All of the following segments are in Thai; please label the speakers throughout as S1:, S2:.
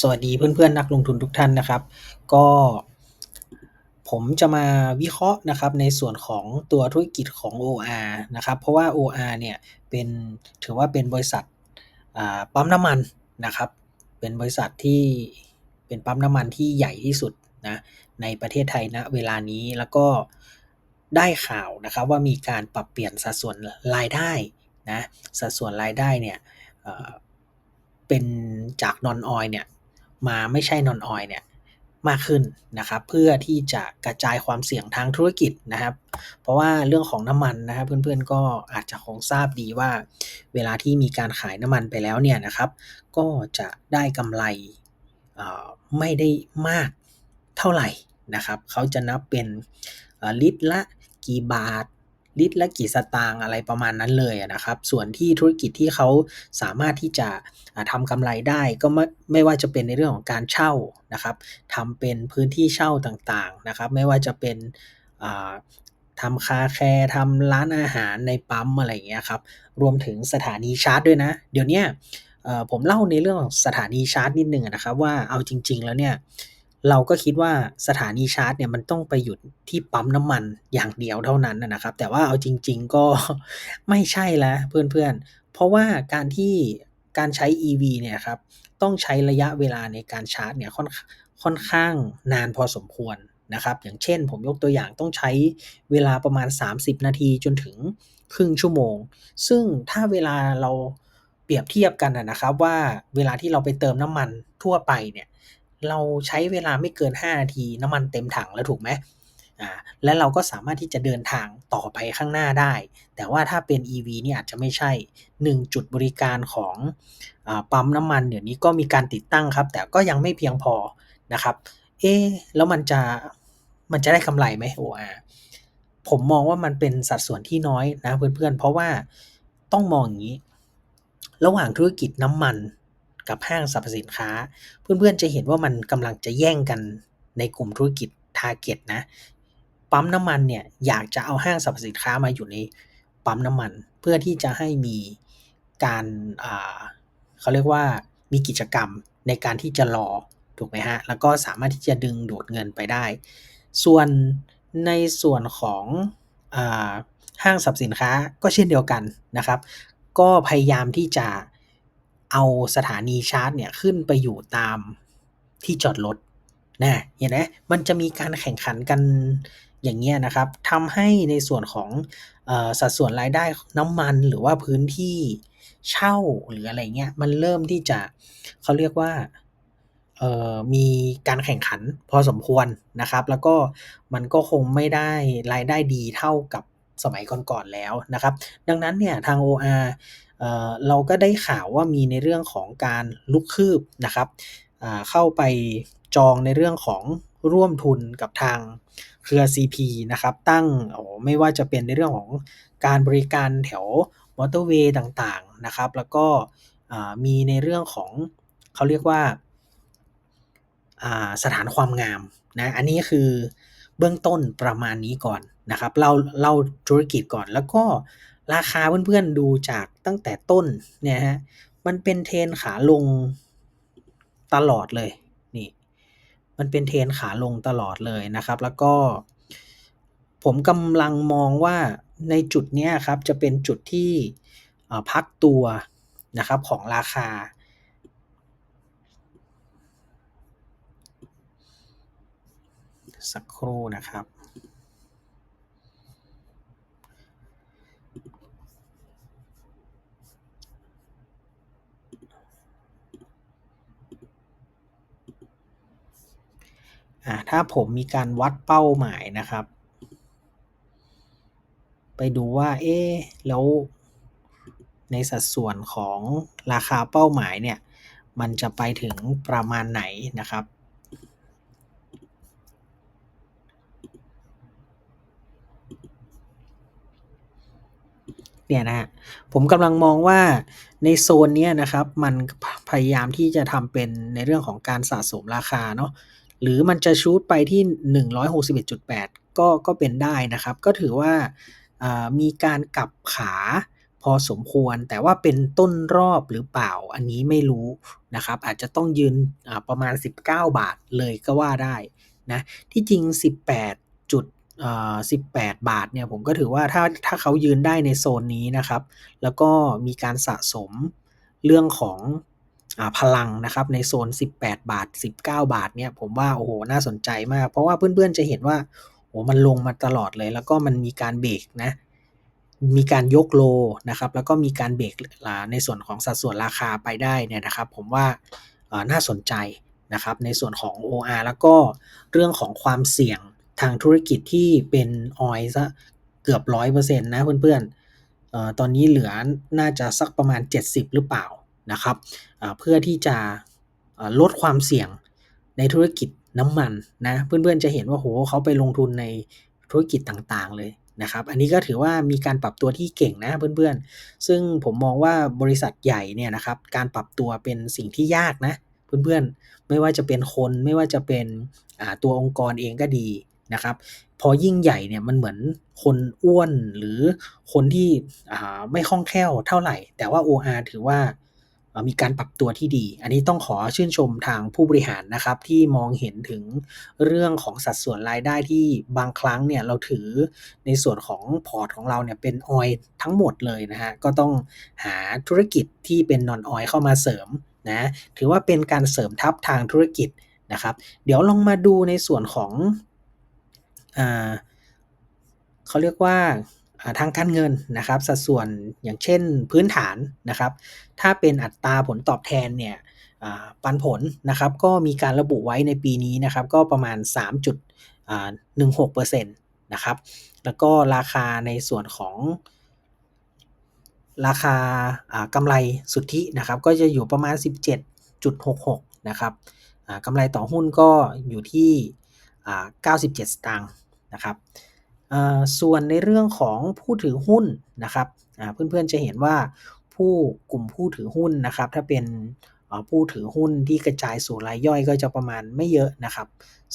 S1: สวัสดีเพื่อนๆ นักลงทุนทุกท่านนะครับ ก็ผมจะมาวิเคราะห์นะครับในส่วนของตัวธุรกิจของ OR นะครับเพราะว่า OR เนี่ยเป็นถือว่าเป็นบริษัทปั๊มน้ำมันนะครับ เป็นบริษัทที่เป็นปั๊มน้ำมันที่ใหญ่ที่สุดนะในประเทศไทยณเวลานี้แล้วก็ได้ข่าวนะครับว่ามีการปรับเปลี่ยนสัดส่วนรายได้นะสัดส่วนรายได้เนี่ย เป็นจาก non oil เนี่ยมาไม่ใช่ non oil เนี่ยมากขึ้นนะครับเพื่อที่จะกระจายความเสี่ยงทางธุรกิจนะครับ เพราะว่าเรื่องของน้ำมันนะครับเพื่อนๆก็อาจจะคงทราบดีว่า เวลาที่มีการขายน้ำมันไปแล้วเนี่ยนะครับ ก็จะได้กำไรไม่ได้มากเท่าไหร่นะครับเขาจะนับเป็นลิตรละกี่บาท ลิตรละกี่สตางค์อะไรประมาณนั้นเลยนะครับ ส่วนที่ธุรกิจที่เขาสามารถที่จะอ่าทำกำไรได้ก็ไม่ไม่ว่าจะเป็นในเรื่องของการเช่านะครับทำเป็นพื้นที่เช่าต่างๆนะครับ ไม่ว่าจะเป็นทำคาแคร์ทำร้านอาหารในปั๊มอะไรอย่างเงี้ยครับ รวมถึงสถานีชาร์จด้วยนะ เดี๋ยวนี้ผมเล่าในเรื่องของสถานีชาร์จนิดหนึ่งนะครับว่าเอาจริง ๆ แล้วเนี่ย เราก็คิดว่าสถานีชาร์จเนี่ยมันต้องไปหยุดที่ปั๊มน้ำมันอย่างเดียวเท่านั้นนะครับ แต่ว่าเอาจริง ๆ ก็ไม่ใช่แล้วเพื่อนๆ เพราะว่าการที่การใช้ EV เนี่ยครับต้องใช้ระยะเวลาในการชาร์จเนี่ยค่อนค่อนข้างนานพอสมควรนะครับ อย่างเช่นผมยกตัวอย่างต้องใช้เวลาประมาณ 30 นาทีจนถึงครึ่งชั่วโมง ซึ่งถ้าเวลาเราเปรียบเทียบกันนะครับว่าเวลาที่เราไปเติมน้ำมันทั่วไปเนี่ย เราใช้เวลาไม่เกิน 5 นาที น้ำมันเต็มถังแล้วถูกไหมอ่าและเราก็สามารถที่จะเดินทางต่อไปข้างหน้าได้ แต่ว่าถ้าเป็น EV นี่อาจจะไม่ใช่ 1 จุดบริการของอปั๊มน้ำมันเดี๋ยวนี้ก็มีการติดตั้งครับ แต่ก็ยังไม่เพียงพอนะครับ เอ๊แล้วมันจะมันจะได้กำไรไหม OR ผมมองว่ามันเป็นสัดส่วนที่น้อยนะเพื่อนๆเพราะว่าต้องมองอย่างนี้ ระหว่างธุรกิจน้ำมัน กับห้างสรรพสินค้า เพื่อนๆจะเห็นว่ามันกำลังจะแย่งกันในกลุ่มธุรกิจ target นะ ปั๊มน้ำมันเนี่ยอยากจะเอาห้างสรรพสินค้ามาอยู่ในปั๊มน้ำมัน เพื่อที่จะให้มีการเขาเรียกว่ามีกิจกรรมในการที่จะรอถูกไหมฮะ แล้วก็สามารถที่จะดึงดูดเงินไปได้ ส่วนในส่วนของอห้างสรรพสินค้าก็เช่นเดียวกันนะครับ ก็พยายามที่จะ เอาสถานีชาร์จเนี่ยขึ้นไปอยู่ตามที่จอดรถนะเห็นไหมมันจะมีการแข่งขันกันอย่างเงี้ยนะครับทำให้ในส่วนของออสัดส่วนรายได้น้ำมันหรือว่าพื้นที่เช่าหรืออะไรเงี้ยมันเริ่มที่จะเขาเรียกว่ามีการแข่งขันพอสมควรนะครับ แล้วก็มันก็คงไม่ได้รายได้ดีเท่ากับสมัยก่อนๆแล้วนะครับ ดังนั้นเนี่ยทาง OR เราก็ได้ข่าวว่ามีในเรื่องของการลุกคืบนะครับเข้าไปจองในเรื่องของร่วมทุนกับทางเครือ CP นะครับ ตั้งโอ้ไม่ว่าจะเป็นในเรื่องของการบริการแถวมอเตอร์เวย์ต่างๆนะครับ แล้วก็มีในเรื่องของเขาเรียกว่าอ่าสถานความงามนะอันนี้คือเบื้องต้นประมาณนี้ก่อนนะครับเล่าเล่าธุรกิจก่อนแล้วก็ ราคาเพื่อนๆดูจากตั้งแต่ต้นเนี่ยครับมันเป็น trend ขาลงตลอดเลยนี่มันเป็น trend ขาลงตลอดเลยนะครับ แล้วก็ ผมกำลังมองว่าในจุดเนี้ยครับจะเป็นจุดที่พักตัวนะครับของราคา สักครู่นะครับ อ่าถ้าผมมีการวัดเป้าหมายนะครับ ไปดูว่า เอ๊แล้วในสัดส่วนของราคาเป้าหมายเนี่ย มันจะไปถึงประมาณไหนนะครับ เนี่ยนะครับผมกำลังมองว่าในโซนเนี้ยนะครับ มันพยายามที่จะทำเป็นในเรื่องของการสะสมราคาเนาะ หรือมันจะชูตไปที่ 161.8 ก็ก็เป็นได้นะครับ ก็ถือว่าามีการกลับขาพอสมควร แต่ว่าเป็นต้นรอบหรือเปล่าอันนี้ไม่รู้นะครับ อาจจะต้องยืนประมาณ 19 บาทเลยก็ว่าได้นะที่จริง 18จุดอ่า18 บาทเนี่ยผมก็ถือว่าถ้าถ้าเขายืนได้ในโซนนี้นะครับ แล้วก็มีการสะสมเรื่องของ พลังนะครับในโซน 18 บาท 19 บาทเนี่ยผมว่าโอ้โฮน่าสนใจมาก เพราะว่าเพื่อนๆจะเห็นว่าโอ้โฮมันลงมาตลอดเลย แล้วก็มันมีการเบรกนะมีการยก low นะครับแล้วก็มีการเบรกในส่วนของสัดส่วนราคาไปได้เนี่ยนะครับผมว่าน่าสนใจนะครับในส่วนของ OR แล้วก็เรื่องของความเสี่ยงทางธุรกิจที่เป็นออยล์เสียเกือบ100%นต์นะเพื่อนๆตอนนี้เหลือน่าจะสักประมาณ 70 หรือเปล่านะครับ เพื่อที่จะลดความเสี่ยงในธุรกิจน้ำมันนะเพื่อนๆจะเห็นว่าโอ้โฮเขาไปลงทุนในธุรกิจต่างๆเลยนะครับอันนี้ก็ถือว่ามีการปรับตัวที่เก่งนะเพื่อนๆ ซึ่งผมมองว่าบริษัทใหญ่เนี่ยนะครับการปรับตัวเป็นสิ่งที่ยากนะเพื่อนๆ ไม่ว่าจะเป็นคนไม่ว่าจะเป็นตัวองค์กรเองก็ดีนะครับ พอยิ่งใหญ่เนี่ยมันเหมือนคนอ้วนหรือคนที่ไม่คล่องแคล่วเท่าไหร่ แต่ว่า OR ถือว่า มีการปรับตัวที่ดี อันนี้ต้องขอชื่นชมทางผู้บริหารนะครับที่มองเห็นถึงเรื่องของสัดส่วนรายได้ที่บางครั้งเนี่ยเราถือในส่วนของพอร์ตของเราเนี่ยเป็นออยทั้งหมดเลยนะครับก็ต้องหาธุรกิจที่เป็น Non Oil เข้ามาเสริมนะถือว่าเป็นการเสริมทัพทางธุรกิจนะครับ เดี๋ยวลองมาดูในส่วนของอ่าเขาเรียกว่า ทางการเงินนะครับ สัดส่วนอย่างเช่นพื้นฐานนะครับ ถ้าเป็นอัตราผลตอบแทนเนี่ยปันผลนะครับ ก็มีการระบุไว้ในปีนี้นะครับ ก็ประมาณ3จุดอ่า16%นะครับ แล้วก็ราคาในส่วนของราคากำไรสุทธินะครับ ก็จะอยู่ประมาณ 17.66 นะครับกำไรต่อหุ้นก็อยู่ที่อ่า97 สตางค์นะครับ ส่วนในเรื่องของผู้ถือหุ้นนะครับเพื่อนๆจะเห็นว่าผู้กลุ่มผู้ถือหุ้นนะครับ ถ้าเป็นผู้ถือหุ้นที่กระจายสู่รายย่อยก็จะประมาณไม่เยอะนะครับ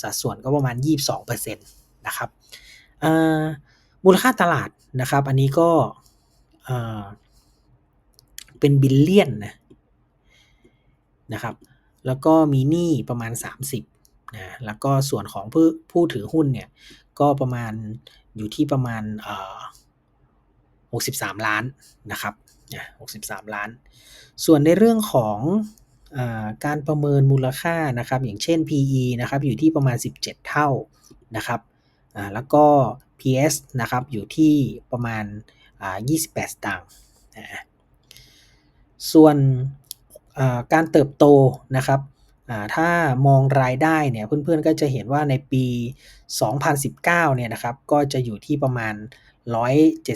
S1: สัดส่วนก็ประมาณ 22%นะครับมูลค่าตลาดนะครับ อันนี้ก็เป็น Billion นะนะครับ แล้วก็มีหนี้ประมาณ 30นะแล้วก็ส่วนของผู้ผู้ถือหุ้นเนี่ย ก็ประมาณอยู่ที่ประมาณอ่า63ล้านนะครับนะ63ล้าน ส่วนในเรื่องของอการประเมินมูลค่านะครับ อย่างเช่น PE นะครับอยู่ที่ประมาณ 17 เท่านะครับแล้วก็ PS นะครับอยู่ที่ประมาณ 28 สตางค์นะส่วนการเติบโตนะครับ อ่าถ้ามองรายได้เนี่ยเพื่อนๆก็จะเห็นว่าในปี 2019เนี่ยนะครับก็จะอยู่ที่ประมาณ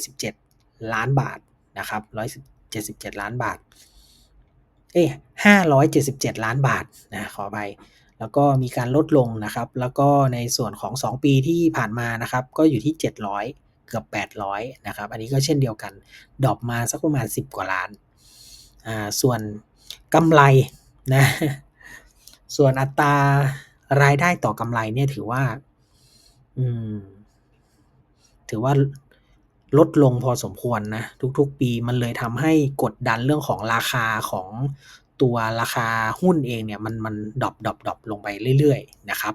S1: 177 ล้านบาทนะครับ177 ล้านบาทเอ๊ะ577 ล้านบาทนะขออภัยแล้วก็มีการลดลงนะครับ แล้วก็ในส่วนของ 2 ปีที่ผ่านมานะครับก็อยู่ที่ 700 เกือบ 800นะครับอันนี้ก็เช่นเดียวกันดรอปมาสักประมาณ 10 กว่าล้านอ่าส่วนกำไรนะ ส่วนอัตรารายได้ต่อกำไรเนี่ยถือว่า อืม ถือว่าลดลงพอสมควรนะ ทุกๆ ปีมันเลยทำให้กดดันเรื่องของราคาของตัวราคาหุ้นเองเนี่ย มันมันดรอปดรอปดรอปลงไปเรื่อยๆ นะครับ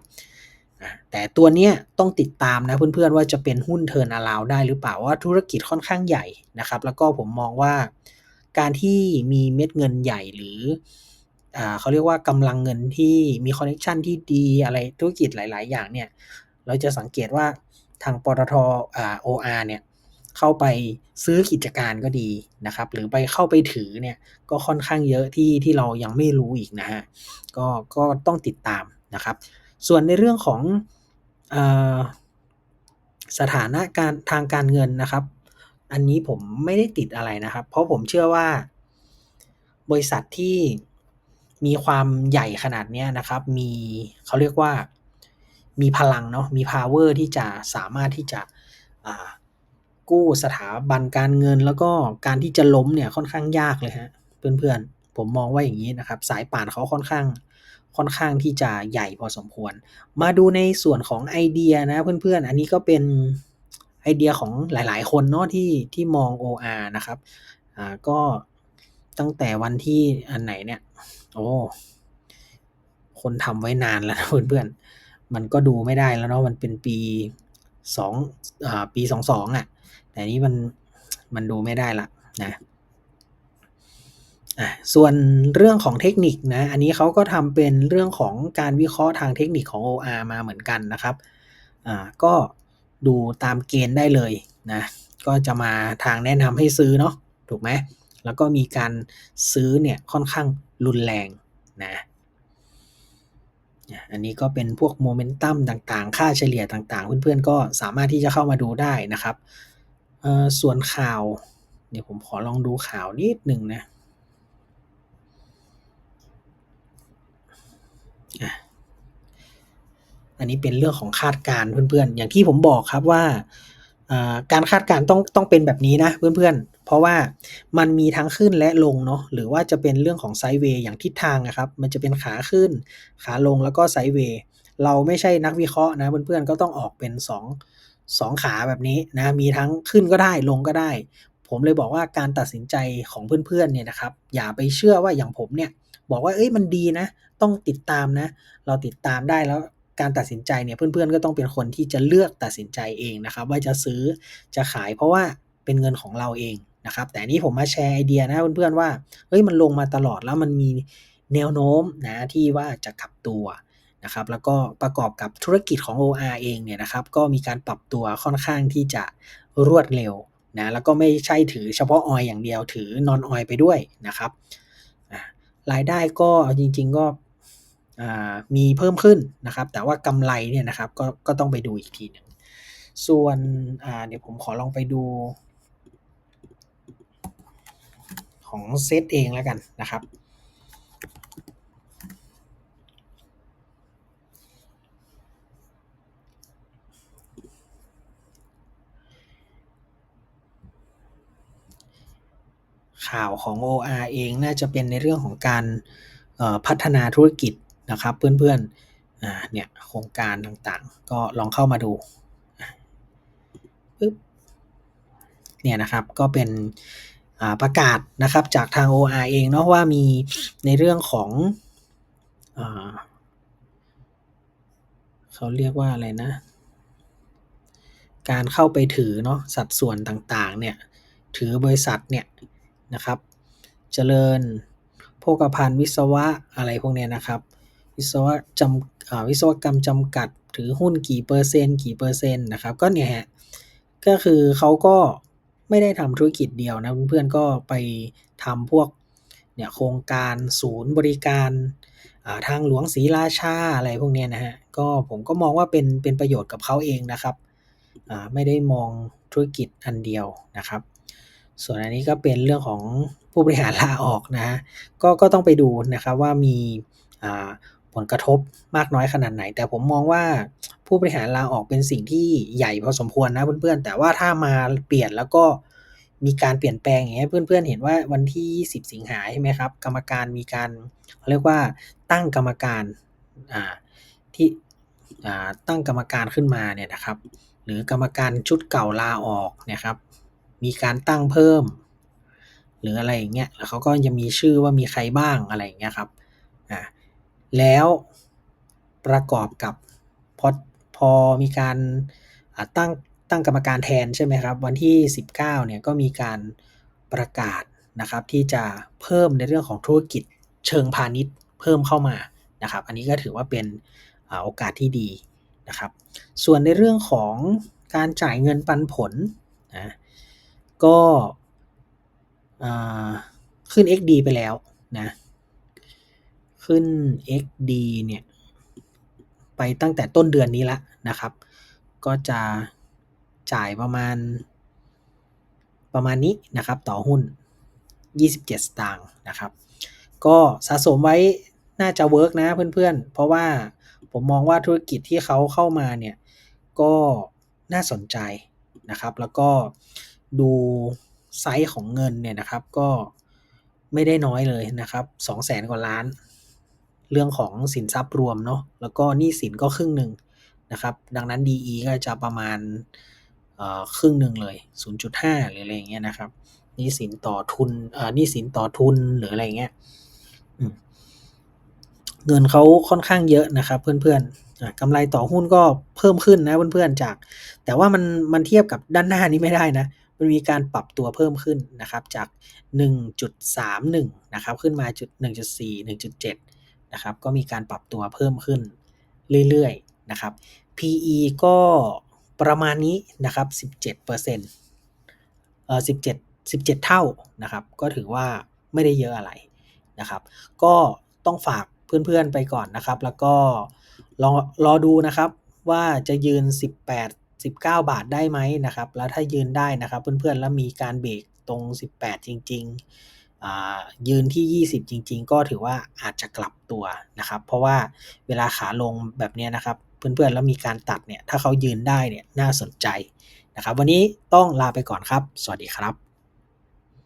S1: แต่ตัวเนี้ยต้องติดตามนะเพื่อนๆ ว่าจะเป็นหุ้น Turnaround ได้หรือเปล่าว่าธุรกิจค่อนข้างใหญ่นะครับ แล้วก็ผมมองว่าการที่มีเม็ดเงินใหญ่หรือ อ่าเขาเรียกว่ากำลังเงินที่มีคอนเน็กชันที่ดีอะไรธุรกิจหลาย ๆ อย่างเนี่ย เราจะสังเกตว่าทางปตท.อ่า OR เนี่ยเข้าไปซื้อกิจการก็ดีนะครับ หรือไปเข้าไปถือเนี่ยก็ค่อนข้างเยอะที่ที่เรายังไม่รู้อีกนะครับก็ก็ต้องติดตามนะครับ ส่วนในเรื่องของอสถานะการทางการเงินนะครับ อันนี้ผมไม่ได้ติดอะไรนะครับ เพราะผมเชื่อว่าบริษัทที่ มีความใหญ่ขนาดเนี้ยนะครับ มีเขาเรียกว่ามีพลังเนาะมีพาวเวอร์ที่จะสามารถที่จะกู้สถาบันการเงิน แล้วก็การที่จะล้มเนี่ยค่อนข้างยากเลยครับเพื่อนๆ ผมมองว่าอย่างงี้นะครับ สายป่านเขาค่อนข้างค่อนข้างที่จะใหญ่พอสมควร มาดูในส่วนของไอเดียนะเพื่อนๆ อันนี้ก็เป็นไอเดียของหลายๆ คนเนาะที่ที่มอง OR นะครับ อ่าก็ ตั้งแต่วันที่อันไหนเนี่ย โอ้ คนทำไว้นานแล้วนะเพื่อนๆ มันก็ดูไม่ได้แล้วเนาะ มันเป็นปีสองอ่า ปี22อะแต่นี้มัน มันดูไม่ได้ละนะอะส่วนเรื่องของเทคนิคนะ อันนี้เขาก็ทำเป็นเรื่องของการวิเคราะห์ทางเทคนิคของ OR มาเหมือนกันนะครับ อ่า ก็ดูตามเกณฑ์ได้เลยนะ ก็จะมาทางแนะนำให้ซื้อเนาะ ถูกไหม แล้วก็มีการซื้อเนี่ยค่อนข้างรุนแรงนะอันนี้ก็เป็นพวกโมเมนตัมต่างๆ ค่าเฉลี่ยต่างๆ เพื่อนๆ ก็สามารถที่จะเข้ามาดูได้นะครับ ส่วนข่าว เดี๋ยวผมขอลองดูข่าวนิดหนึ่งนะอันนี้เป็นเรื่องของคาดการณ์เพื่อนๆ อย่างที่ผมบอกครับว่าการคาดการณ์ต้องต้องเป็นแบบนี้นะเพื่อนๆ เพราะว่ามันมีทั้งขึ้นและลงเนาะหรือว่าจะเป็นเรื่องของไซด์เวย์อย่างทิศทางอะครับมันจะเป็นขาขึ้น ขาลงแล้วก็ไซด์เวย์เราไม่ใช่นักวิเคราะห์นะเพื่อนๆก็ต้องออกเป็น 2 2 ขาแบบนี้นะมีทั้งขึ้นก็ได้ลงก็ได้ ผมเลยบอกว่าการตัดสินใจของเพื่อนๆเนี่ยนะครับอย่าไปเชื่อว่าอย่างผมเนี่ยบอกว่าเฮ้ยมันดีนะ ต้องติดตามนะ เราติดตามได้แล้วการตัดสินใจเนี่ยเพื่อนๆก็ต้องเป็นคนที่จะเลือกตัดสินใจเองนะครับ ว่าจะซื้อจะขายเพราะว่าเป็นเงินของเราเอง นะครับแต่นี้ผมมาแชร์ไอเดียนะเพื่อนๆว่าเฮ้ยมันลงมาตลอดแล้วมันมีแนวโน้มนะที่ว่าจะกลับตัวนะครับแล้วก็ประกอบกับธุรกิจของ OR เองเนี่ยนะครับก็มีการปรับตัวค่อนข้างที่จะรวดเร็วนะแล้วก็ไม่ใช่ถือเฉพาะออยอย่างเดียวถือนอนออยไปด้วยนะครับรายได้ก็จริง ๆก็มีเพิ่มขึ้นนะครับ แต่ว่ากำไรเนี่ยนะครับก็ก็ต้องไปดูอีกทีหนึ่งส่วนเดี๋ยวผมขอลองไปดู ของเซตเองแล้วกันนะครับข่าวของ OR เองน่าจะเป็นในเรื่องของการพัฒนาธุรกิจนะครับ เพื่อนๆอ่าเนี่ยโครงการต่างๆ ก็ลองเข้ามาดูปึ๊บเนี่ยนะครับก็เป็น ประกาศนะครับจากทาง OR เองเนาะว่ามีในเรื่องของอเขาเรียกว่าอะไรนะ การเข้าไปถือเนาะสัดส่วนต่างๆเนี่ยถือบริษัทเนี่ยนะครับเจริญโภคภัณฑ์วิศวะอะไรพวกเนี้ยนะครับ วิศวะจำวิศวกรรมจำกัดถือหุ้นกี่เปอร์เซ็นต์กี่เปอร์เซ็นต์นะครับก็เนี่ยครับก็คือเขาก็ ไม่ได้ทำธุรกิจเดียวนะเพื่อนๆก็ไปทำพวกเนี่ยโครงการศูนย์บริการทางหลวงศรีราชาอะไรพวกนี้นะครับก็ผมก็มองว่าเป็นเป็นประโยชน์กับเขาเองนะครับไม่ได้มองธุรกิจอันเดียวนะครับ ส่วนอันนี้ก็เป็นเรื่องของผู้บริหารลาออกนะครับก็ก็ต้องไปดูนะครับว่ามีอ่า ผลกระทบมากน้อยขนาดไหน แต่ผมมองว่าผู้บริหารลาออกเป็นสิ่งที่ใหญ่พอสมควรนะเพื่อนๆ แต่ว่าถ้ามาเปลี่ยนแล้วก็มีการเปลี่ยนแปลงอย่างเงี้ยเพื่อนๆ เห็นว่าวันที่20สิงหาใช่ไหมครับ กรรมการมีการเรียกว่าตั้งกรรมการอ่าที่อ่าตั้งกรรมการขึ้นมาเนี่ยนะครับ หรือกรรมการชุดเก่าลาออกเนี่ยครับ มีการตั้งเพิ่ม หรืออะไรอย่างเงี้ยแล้วเขาก็จะมีชื่อว่ามีใครบ้างอะไรอย่างเงี้ยครับ แล้วประกอบกับพอพอมีการตั้งตั้งกรรมการแทนใช่ไหมครับ วันที่ 19เนี่ยก็มีการประกาศนะครับที่จะเพิ่มในเรื่องของธุรกิจเชิงพาณิชย์เพิ่มเข้ามานะครับ อันนี้ก็ถือว่าเป็นอโอกาสที่ดีนะครับ ส่วนในเรื่องของการจ่ายเงินปันผลนะก็ขึ้น XD ไปแล้วนะ ขึ้น XD เนี่ย ไปตั้งแต่ต้นเดือนนี้แล้วนะครับ ก็จะจ่ายประมาณ ประมาณนี้นะครับ ต่อหุ้น 27 สตางค์นะครับ ก็สะสมไว้น่าจะเวิร์กนะเพื่อนๆ เพราะว่าผมมองว่าธุรกิจที่เขาเข้ามาเนี่ย ก็น่าสนใจนะครับ แล้วก็ดูไซซ์ของเงินเนี่ยนะครับ ก็ไม่ได้น้อยเลยนะครับ200,000กว่าล้าน เรื่องของสินทรัพย์รวมเนาะแล้วก็หนี้สินก็ครึ่งหนึ่งนะครับ ดังนั้น DE ก็จะประมาณครึ่งหนึ่งเลย 0.5 หรืออะไรอย่างเงี้ยนะครับหนี้สินต่อทุนหนี้สินต่อทุนหรืออะไรเงี้ยเงินเขาค่อนข้างเยอะนะครับเพื่อนๆอ่ากำไรต่อหุ้นก็เพิ่มขึ้นนะเพื่อนๆจาก แต่ว่ามันมันเทียบกับด้านหน้านี้ไม่ได้นะมันมีการปรับตัวเพิ่มขึ้นนะครับจาก 1.31 นะครับขึ้นมาจุด1.4 1.7 นะครับ ก็มีการปรับตัวเพิ่มขึ้นเรื่อยๆนะครับ PE ก็ประมาณนี้นะครับ 17%เอ่อ17 17 เท่านะครับ ก็ถือว่าไม่ได้เยอะอะไรนะครับ ก็ต้องฝากเพื่อนๆไปก่อนนะครับ แล้วก็รอรอดูนะครับว่าจะยืน 18 19 บาทได้ไหมนะครับ แล้วถ้ายืนได้นะครับ เพื่อนๆ แล้วมีการเบรกตรง 18 จริง ๆ ยืนที่ 20 จริง ๆ ก็ถือว่าอาจจะกลับตัวนะครับ เพราะว่าเวลาขาลงแบบนี้นะครับ เพื่อนๆแล้วมีการตัดเนี่ย ถ้าเขายืนได้เนี่ยน่าสนใจนะครับ วันนี้ต้องลาไปก่อนครับ สวัสดีครับ